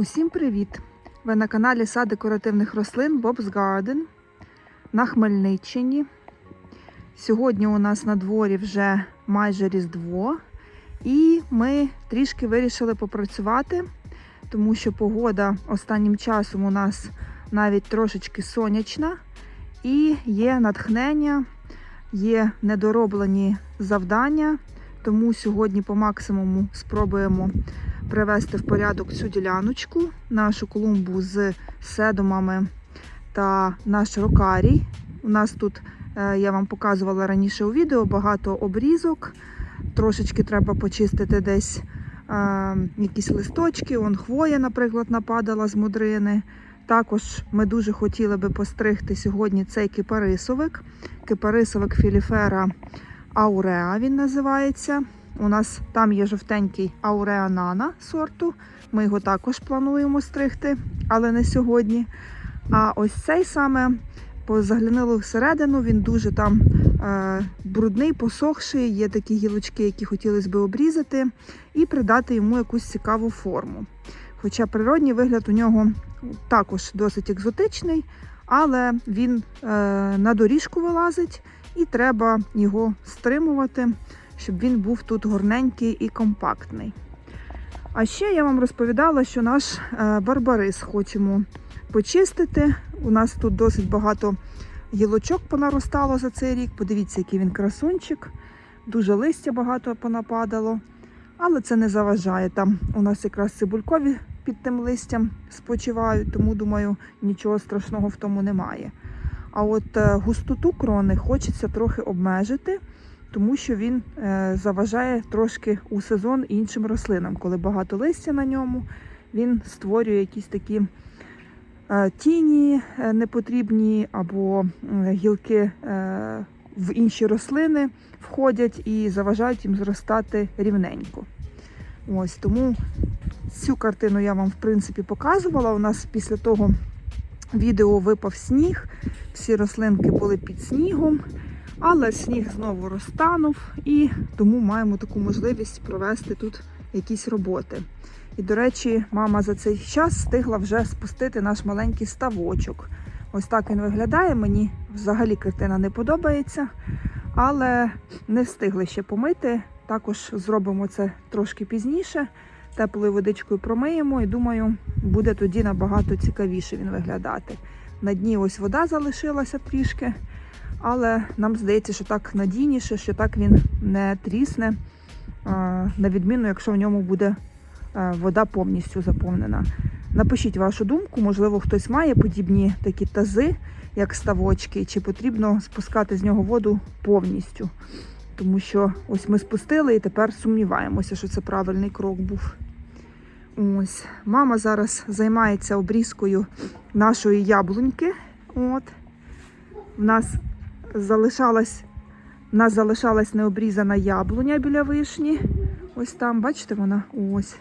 Усім привіт! Ви на каналі Сад декоративних рослин Bob's Garden на Хмельниччині. Сьогодні у нас на дворі вже майже Різдво, і ми трішки вирішили попрацювати, тому що погода останнім часом у нас навіть трошечки сонячна, і є натхнення, є недороблені завдання. Тому сьогодні по максимуму спробуємо привести в порядок цю діляночку, нашу клумбу з седумами та наш рокарій. У нас тут, е, я вам показувала раніше у відео, багато обрізок. Трошечки треба почистити десь е, якісь листочки. Он хвоя, наприклад, нападала з мудрини. Також ми дуже хотіли би постригти сьогодні цей кипарисовик. Кипарисовик філіфера Ауреа він називається. У нас там є жовтенький Ауреа Нана сорту. Ми його також плануємо стригти, але не сьогодні. А ось цей саме заглянули всередину, він дуже там е, брудний, посохший. Є такі гілочки, які хотілося б обрізати, і придати йому якусь цікаву форму. Хоча природній вигляд у нього також досить екзотичний, але він е, на доріжку вилазить і треба його стримувати, щоб він був тут горненький і компактний. А ще я вам розповідала, що наш е, барбарис хочемо почистити. У нас тут досить багато гілочок понаростало за цей рік. Подивіться, який він красунчик. Дуже листя багато понападало, але це не заважає. Там у нас якраз цибулькові під тим листям спочивають, тому думаю, нічого страшного в тому немає. А от е, густоту крони хочеться трохи обмежити, тому що він е, заважає трошки у сезон іншим рослинам. Коли багато листя на ньому, він створює якісь такі е, тіні непотрібні або гілки в інші рослини входять і заважають їм зростати рівненько. Ось тому цю картину я вам в принципі показувала. У нас після того відео випав сніг, всі рослинки були під снігом, але сніг знову розтанув і тому маємо таку можливість провести тут якісь роботи. І, до речі, мама за цей час встигла вже спустити наш маленький ставочок. Ось так він виглядає. Мені взагалі картина не подобається, але не встигли ще помити. Також зробимо це трошки пізніше. Теплою водичкою промиємо і думаю, буде тоді набагато цікавіше він виглядати. На дні ось вода залишилася трішки, але нам здається, що так надійніше, що так він не трісне, на відміну, якщо в ньому буде вода повністю заповнена. Напишіть вашу думку, можливо, хтось має подібні такі тази, як ставочки, чи потрібно спускати з нього воду повністю. Тому що ось ми спустили і тепер сумніваємося, що це правильний крок був. Ось, Мама зараз займається обрізкою нашої яблуньки. От. У нас залишалась у нас залишалась необрізана яблуня біля вишні. Ось там, бачите, вона ось.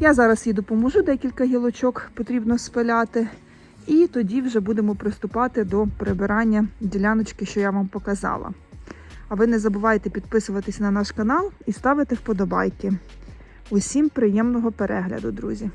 Я зараз їй допоможу, декілька гілочок потрібно спиляти. І тоді вже будемо приступати до прибирання діляночки, що я вам показала. А ви не забувайте підписуватись на наш канал і ставити вподобайки. Усім приємного перегляду, друзі!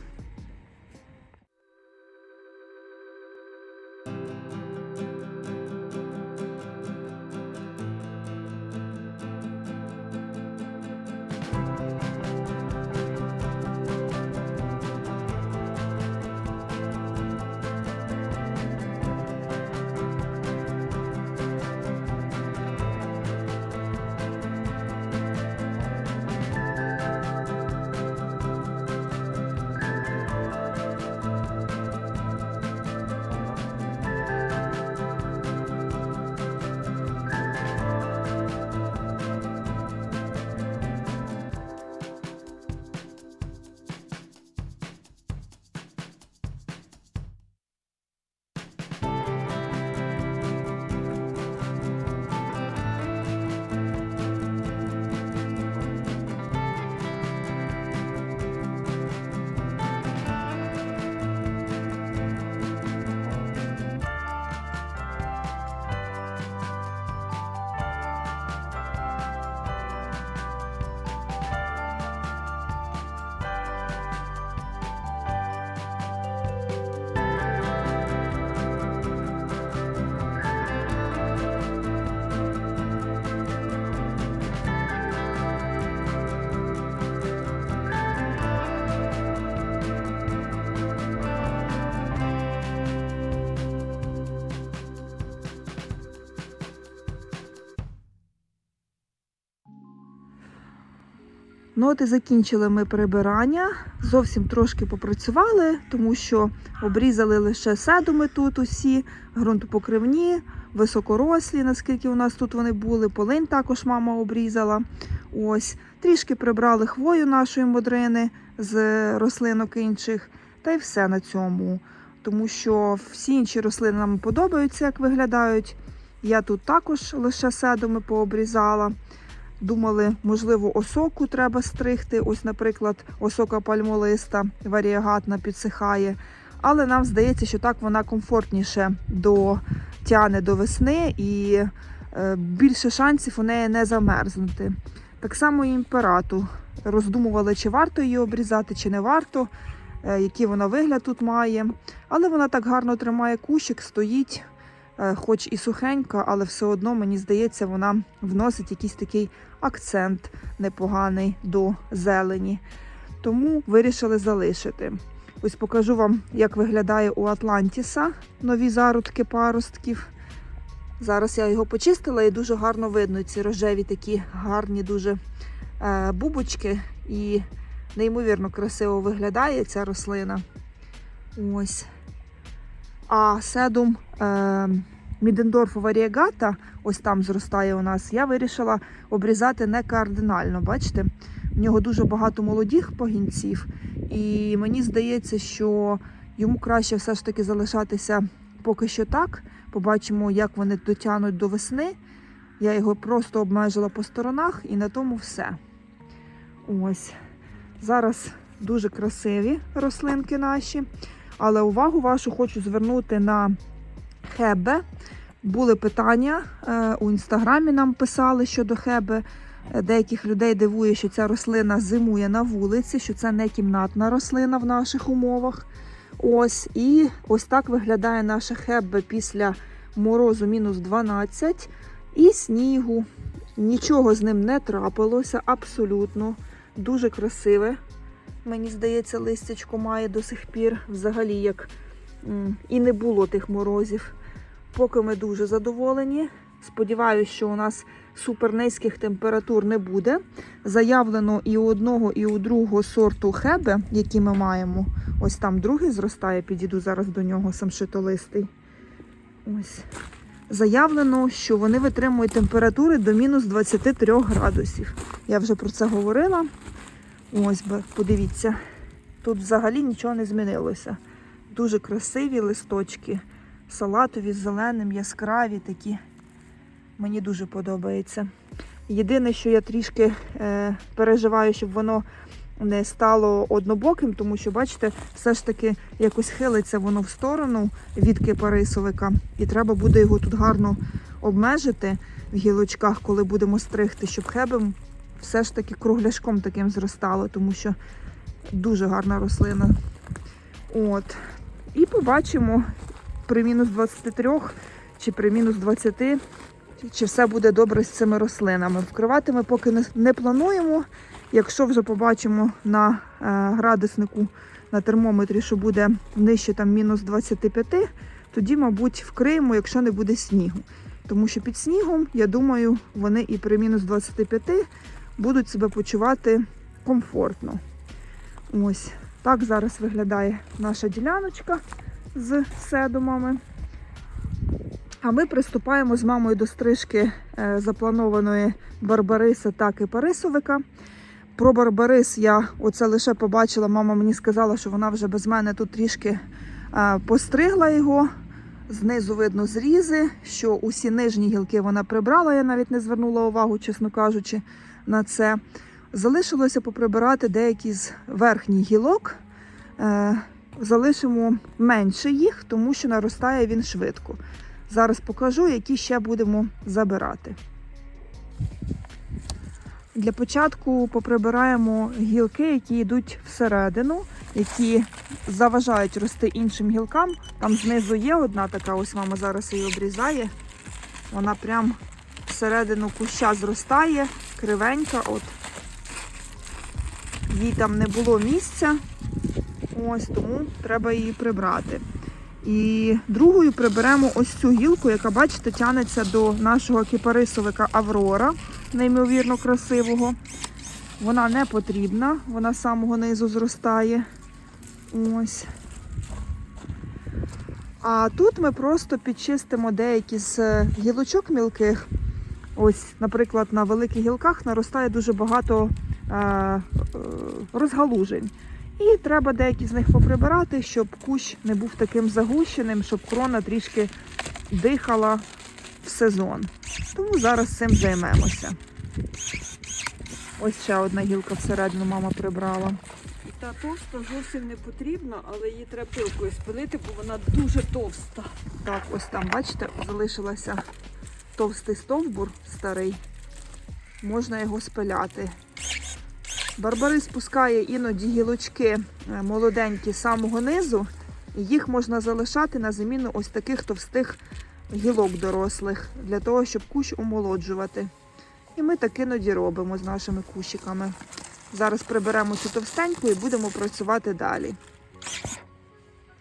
Ну от і закінчили ми прибирання. Зовсім трошки попрацювали, тому що обрізали лише седуми тут усі, ґрунтопокривні, високорослі, наскільки у нас тут вони були. Полинь також мама обрізала. Ось трішки прибрали хвою нашої модрини з рослинок інших, та й все на цьому. Тому що всі інші рослини нам подобаються, як виглядають. Я тут також лише седуми пообрізала. Думали, можливо, осоку треба стригти. Ось, наприклад, осока пальмолиста варіагатна підсихає. Але нам здається, що так вона комфортніше до тяне до весни і е, більше шансів у неї не замерзнути. Так само і імперату. Роздумували, чи варто її обрізати, чи не варто, е, який вона вигляд тут має. Але вона так гарно тримає кущик, стоїть, хоч і сухенька, але все одно, мені здається, вона вносить якийсь такий акцент непоганий до зелені. Тому вирішили залишити. Ось покажу вам, як виглядає у Атлантіса нові зародки паростків. Зараз я його почистила і дуже гарно видно ці рожеві такі гарні дуже е, бубочки. І неймовірно красиво виглядає ця рослина. Ось. А седум е, Мідендорфу варіагата, ось там зростає у нас, я вирішила обрізати не кардинально. Бачите? В нього дуже багато молодих пагінців, і мені здається, що йому краще все ж таки залишатися поки що так. Побачимо, як вони дотягнуть до весни. Я його просто обмежила по сторонах і на тому все. Ось. Зараз дуже красиві рослинки наші. Але увагу вашу хочу звернути на хебе. Були питання е, у інстаграмі нам писали щодо хеби. Е, Деяких людей дивує, що ця рослина зимує на вулиці, що це не кімнатна рослина в наших умовах. Ось, і ось так виглядає наша хебе після морозу мінус 12 і снігу. Нічого з ним не трапилося, абсолютно. Дуже красиве. Мені здається, листячко має до сих пір взагалі як і не було тих морозів. Поки ми дуже задоволені. Сподіваюсь, що у нас супернизьких температур не буде. Заявлено і у одного, і у другого сорту хебе, які ми маємо. Ось там другий зростає, підійду зараз до нього, самшитолистий. Ось. Заявлено, що вони витримують температури до мінус 23 градусів. Я вже про це говорила. Ось, бе- подивіться, тут взагалі нічого не змінилося. Дуже красиві листочки, салатові з зеленим, яскраві такі. Мені дуже подобається. Єдине, що я трішки е, переживаю, щоб воно не стало однобоким, тому що, бачите, все ж таки якось хилиться воно в сторону від кипарисовика. І треба буде його тут гарно обмежити в гілочках, коли будемо стригти, щоб хебем все ж таки кругляшком таким зростало, тому що дуже гарна рослина. От. І побачимо при мінус 23 чи при мінус 20, чи все буде добре з цими рослинами. Вкривати ми поки не- плануємо. Якщо вже побачимо на е, градуснику на термометрі, що буде нижче там мінус 25, тоді, мабуть, вкриємо, якщо не буде снігу. Тому що під снігом, я думаю, вони і при мінус 25 будуть себе почувати комфортно. Ось так зараз виглядає наша діляночка з седумами. А ми приступаємо з мамою до стрижки е, запланованої барбариса та кипарисовика. Про барбарис я оце лише побачила. Мама мені сказала, що вона вже без мене тут трішки е, постригла його. Знизу видно зрізи, що усі нижні гілки вона прибрала. Я навіть не звернула увагу, чесно кажучи, на це. Залишилося поприбирати деякі з верхніх гілок. Е, залишимо менше їх, тому що наростає він швидко. Зараз покажу, які ще будемо забирати. Для початку поприбираємо гілки, які йдуть всередину, які заважають рости іншим гілкам. Там знизу є одна така, ось мама зараз її обрізає. Вона прям всередину куща зростає, кривенька. От. Їй там не було місця. Ось тому треба її прибрати. І другою приберемо ось цю гілку, яка, бачите, тянеться до нашого кипарисовика Аврора, неймовірно красивого. Вона не потрібна, вона з самого низу зростає. Ось. А тут ми просто підчистимо деякі з гілочок мілких. Ось, наприклад, на великих гілках наростає дуже багато е, е, розгалужень. І треба деякі з них поприбирати, щоб кущ не був таким загущеним, щоб крона трішки дихала в сезон. Тому зараз цим займемося. Ось ще одна гілка всередину мама прибрала. Та товста зовсім не потрібна, але її треба пилкою спилити, бо вона дуже товста. Так, ось там, бачите, залишилася товстий стовбур старий. Можна його спиляти. Барбарис спускає іноді гілочки е, молоденькі з самого низу, і їх можна залишати на заміну ось таких товстих гілок дорослих, для того, щоб кущ омолоджувати. І ми так іноді робимо з нашими кущиками. Зараз приберемо цю товстеньку і будемо працювати далі.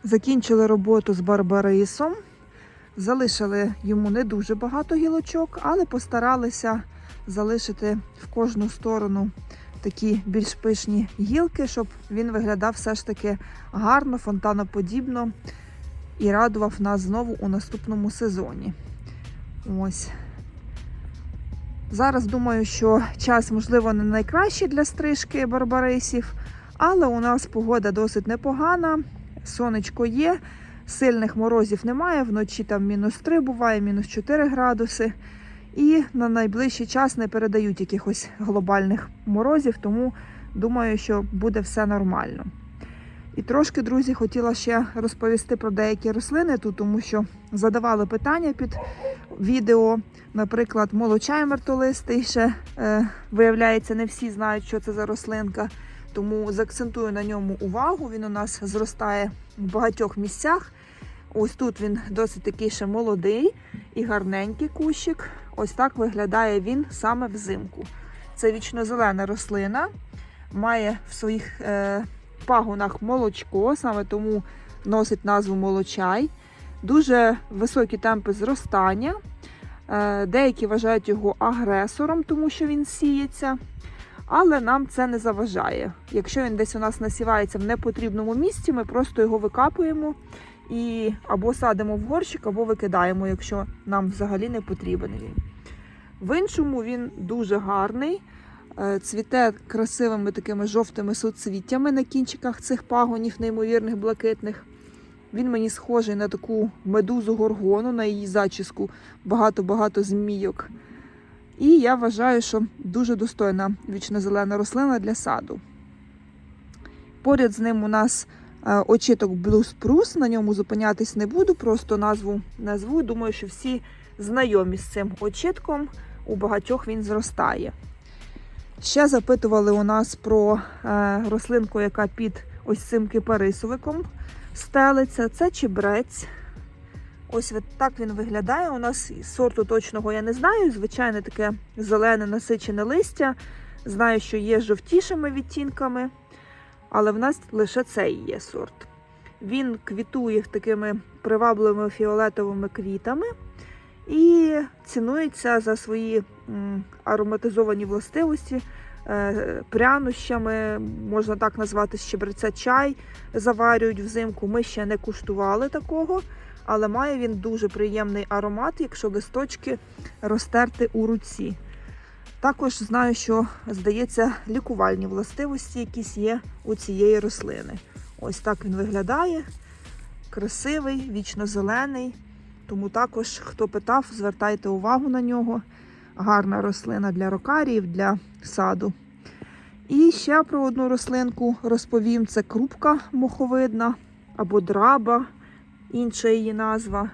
Закінчили роботу з барбарисом. Залишили йому не дуже багато гілочок, але постаралися залишити в кожну сторону такі більш пишні гілки, щоб він виглядав все ж таки гарно, фонтаноподібно і радував нас знову у наступному сезоні. Ось. Зараз думаю, що час, можливо, не найкращий для стрижки барбарисів, але у нас погода досить непогана, сонечко є, сильних морозів немає, вночі там мінус 3 буває, мінус 4 градуси. І на найближчий час не передають якихось глобальних морозів, тому думаю, що буде все нормально. І трошки, друзі, хотіла ще розповісти про деякі рослини тут, тому що задавали питання під відео. Наприклад, молочай мертолистий ще е, виявляється, не всі знають, що це за рослинка. Тому заакцентую на ньому увагу. Він у нас зростає в багатьох місцях. Ось тут він досить такий ще молодий і гарненький кущик. Ось так виглядає він саме взимку. Це вічнозелена рослина, має в своїх е, пагонах молочко, саме тому носить назву молочай. Дуже високі темпи зростання. Е, деякі вважають його агресором, тому що він сіється. Але нам це не заважає. Якщо він десь у нас насівається в непотрібному місці, ми просто його викапуємо і або садимо в горщик, або викидаємо, якщо нам взагалі не потрібен він. В іншому він дуже гарний, е, цвіте красивими такими жовтими суцвіттями на кінчиках цих пагонів, неймовірних блакитних. Він мені схожий на таку медузу горгону, на її зачіску, багато-багато змійок. І я вважаю, що дуже достойна вічно-зелена рослина для саду. Поряд з ним у нас е, очіток Blue Spruce, на ньому зупинятись не буду, просто назву назву. Думаю, що всі знайомі з цим очітком, у багатьох він зростає. Ще запитували у нас про е, рослинку, яка під ось цим кипарисовиком стелиться. Це чебрець. Ось так він виглядає. У нас сорту точного я не знаю. Звичайне таке зелене насичене листя. Знаю, що є жовтішими відтінками, але в нас лише цей є сорт. Він квітує такими привабливими фіолетовими квітами і цінується за свої ароматизовані властивості, е, прянощами, можна так назвати, щебреця чай заварюють взимку. Ми ще не куштували такого але має він дуже приємний аромат, якщо листочки розтерти у руці. Також знаю, що, здається, лікувальні властивості якісь є у цієї рослини. Ось так він виглядає. Красивий, вічно зелений. Тому також, хто питав, звертайте увагу на нього. Гарна рослина для рокаріїв, для саду. І ще про одну рослинку розповім: це крупка моховидна або драба інша її назва.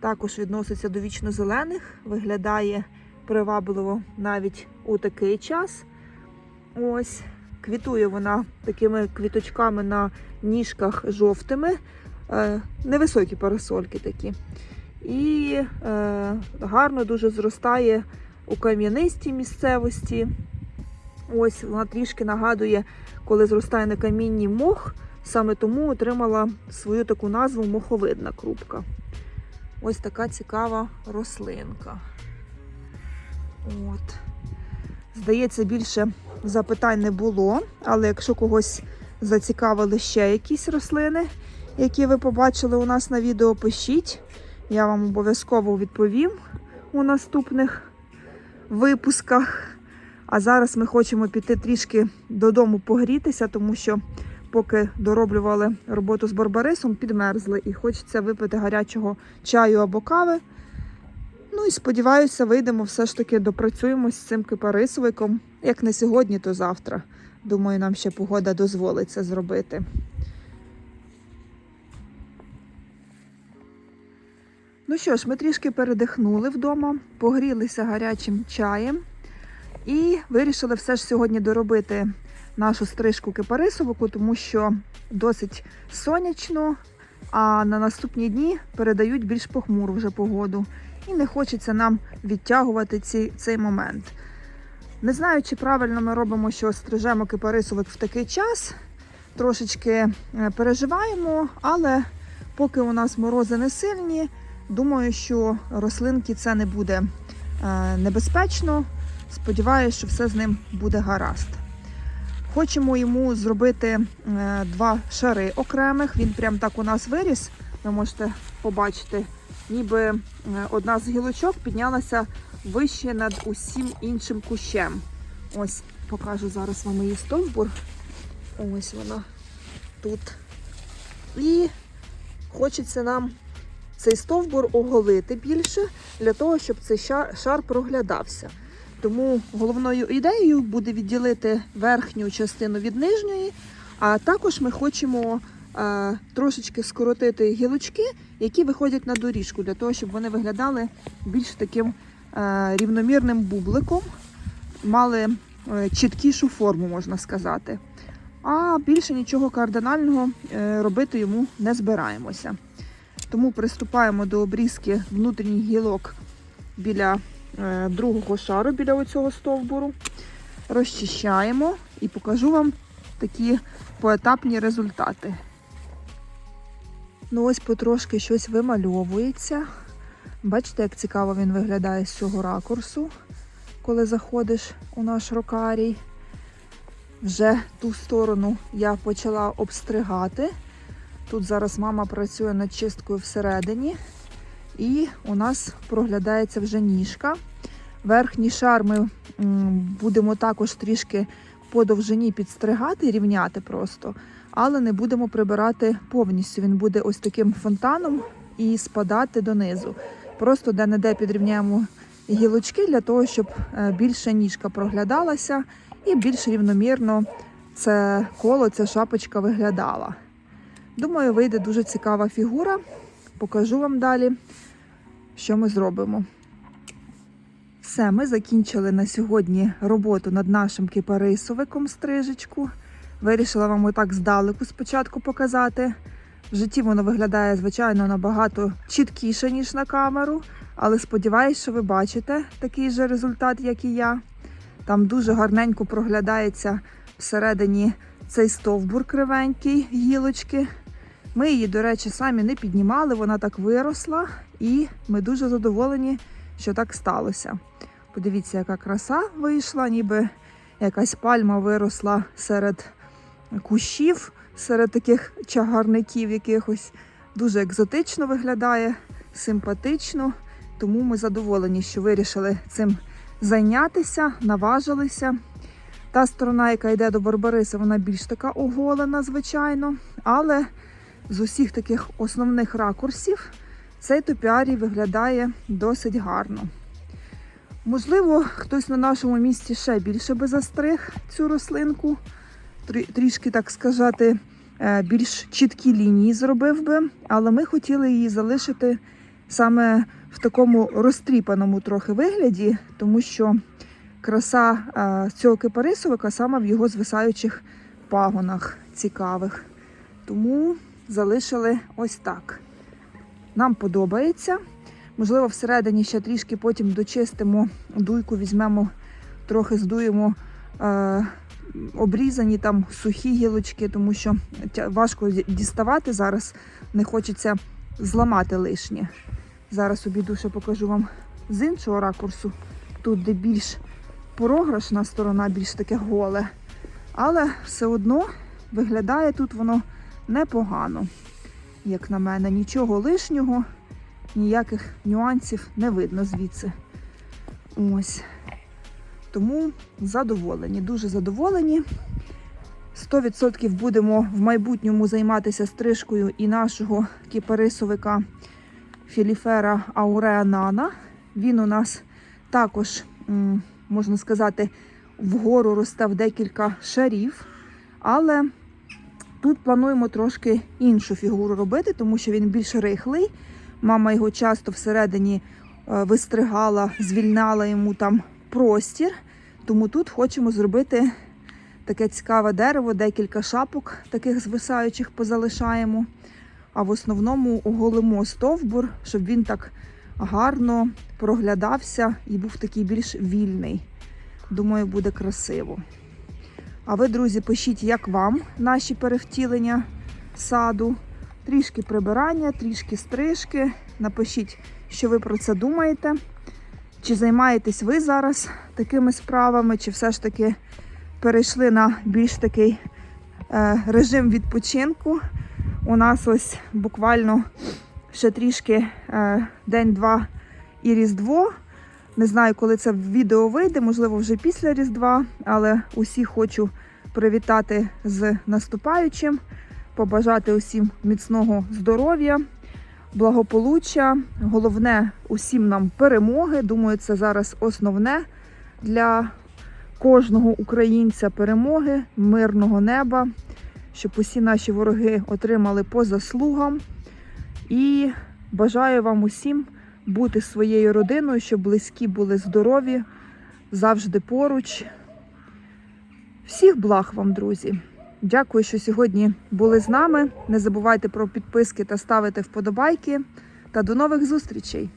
Також відноситься до вічно-зелених, виглядає привабливо навіть у такий час. Ось, квітує вона такими квіточками на ніжках жовтими, е, невисокі парасольки такі. І е, гарно дуже зростає у кам'янистій місцевості. Ось вона трішки нагадує, коли зростає на камінні мох. Саме тому отримала свою таку назву моховидна крупка. Ось така цікава рослинка. От. Здається, більше запитань не було, але якщо когось зацікавили ще якісь рослини, які ви побачили у нас на відео, пишіть. Я вам обов'язково відповім у наступних випусках. А зараз ми хочемо піти трішки додому погрітися, тому що поки дороблювали роботу з барбарисом, підмерзли і хочеться випити гарячого чаю або кави. Ну і сподіваюся, вийдемо все ж таки допрацюємо з цим кипарисовиком. Як не сьогодні, то завтра. Думаю, нам ще погода дозволить це зробити. Ну що ж, ми трішки передихнули вдома, погрілися гарячим чаєм і вирішили все ж сьогодні доробити нашу стрижку кипарисовику, тому що досить сонячно, а на наступні дні передають більш похмуру вже погоду. І не хочеться нам відтягувати ці, цей момент. Не знаю, чи правильно ми робимо, що стрижемо кипарисовик в такий час. Трошечки е, переживаємо, але поки у нас морози не сильні, думаю, що рослинки це не буде е, небезпечно. Сподіваюся, що все з ним буде гаразд. Хочемо йому зробити е, два шари окремих. Він прям так у нас виріс. Ви можете побачити, ніби е, одна з гілочок піднялася вище над усім іншим кущем. Ось покажу зараз вам її стовбур. Ось вона тут. І хочеться нам цей стовбур оголити більше для того, щоб цей шар, проглядався. Тому головною ідеєю буде відділити верхню частину від нижньої, а також ми хочемо трошечки скоротити гілочки, які виходять на доріжку, для того, щоб вони виглядали більш таким е, рівномірним бубликом, мали е, чіткішу форму, можна сказати. А більше нічого кардинального е, робити йому не збираємося. Тому приступаємо до обрізки внутрішніх гілок біля е, другого шару, біля оцього стовбуру. Розчищаємо і покажу вам такі поетапні результати. Ну ось потрошки щось вимальовується. Бачите, як цікаво він виглядає з цього ракурсу, коли заходиш у наш рокарій. Вже ту сторону я почала обстригати. Тут зараз мама працює над чисткою всередині, і у нас проглядається вже ніжка. Верхній шар ми будемо також трішки по довжині підстригати, рівняти просто, але не будемо прибирати повністю. Він буде ось таким фонтаном і спадати донизу. Просто де-не-де підрівняємо гілочки для того, щоб е, більше ніжка проглядалася і більш рівномірно це коло, ця шапочка виглядала. Думаю, вийде дуже цікава фігура. Покажу вам далі, що ми зробимо. Все, ми закінчили на сьогодні роботу над нашим кипарисовиком стрижечку. Вирішила вам отак здалеку спочатку показати. В житті воно виглядає, звичайно, набагато чіткіше, ніж на камеру, але сподіваюся, що ви бачите такий же результат, як і я. Там дуже гарненько проглядається всередині цей стовбур кривенький, гілочки. Ми її, до речі, самі не піднімали, вона так виросла, і ми дуже задоволені, що так сталося. Подивіться, яка краса вийшла, ніби якась пальма виросла серед кущів, серед таких чагарників якихось. Дуже екзотично виглядає, симпатично. Тому ми задоволені, що вирішили цим зайнятися, наважилися. Та сторона, яка йде до Барбариса, вона більш така оголена, звичайно. Але з усіх таких основних ракурсів цей топіарій виглядає досить гарно. Можливо, хтось на нашому місці ще більше би застриг цю рослинку, трішки, так сказати, е, більш чіткі лінії зробив би, але ми хотіли її залишити саме в такому розтріпаному трохи вигляді, тому що краса е, цього кипарисовика саме в його звисаючих пагонах цікавих. Тому залишили ось так. Нам подобається. Можливо, всередині ще трішки потім дочистимо дуйку, візьмемо, трохи здуємо е, обрізані там сухі гілочки, тому що важко діставати зараз, не хочеться зламати лишнє. Зараз обійду ще покажу вам з іншого ракурсу, тут де більш програшна сторона більш таке голе. Але все одно виглядає тут воно непогано. Як на мене, нічого лишнього, ніяких нюансів не видно звідси. Ось. Тому задоволені, дуже задоволені. 100% будемо в майбутньому займатися стрижкою і нашого кіпарисовика Філіфера ауреанана. Він у нас також, можна сказати, вгору росте в декілька шарів. Але тут плануємо трошки іншу фігуру робити, тому що він більш рихлий. Мама його часто всередині е, вистригала, звільняла йому там простір. Тому тут хочемо зробити таке цікаве дерево, декілька шапок таких звисаючих позалишаємо. А в основному оголимо стовбур, щоб він так гарно проглядався і був такий більш вільний. Думаю, буде красиво. А ви, друзі, пишіть, як вам наші перевтілення саду. Трішки прибирання, трішки стрижки. Напишіть, що ви про це думаєте. Чи займаєтесь ви зараз такими справами, чи все ж таки перейшли на більш такий е, режим відпочинку. У нас ось буквально ще трішки е, день-два і Різдво. Не знаю, коли це відео вийде, можливо, вже після Різдва, але усіх хочу привітати з наступаючим, побажати усім міцного здоров'я, благополуччя. Головне усім нам перемоги. Думаю, це зараз основне для кожного українця перемоги, мирного неба, щоб усі наші вороги отримали по заслугам. І бажаю вам усім бути своєю родиною, щоб близькі були здорові, завжди поруч. Всіх благ вам, друзі! Дякую, що сьогодні були з нами. Не забувайте про підписки та ставити вподобайки. Та до нових зустрічей!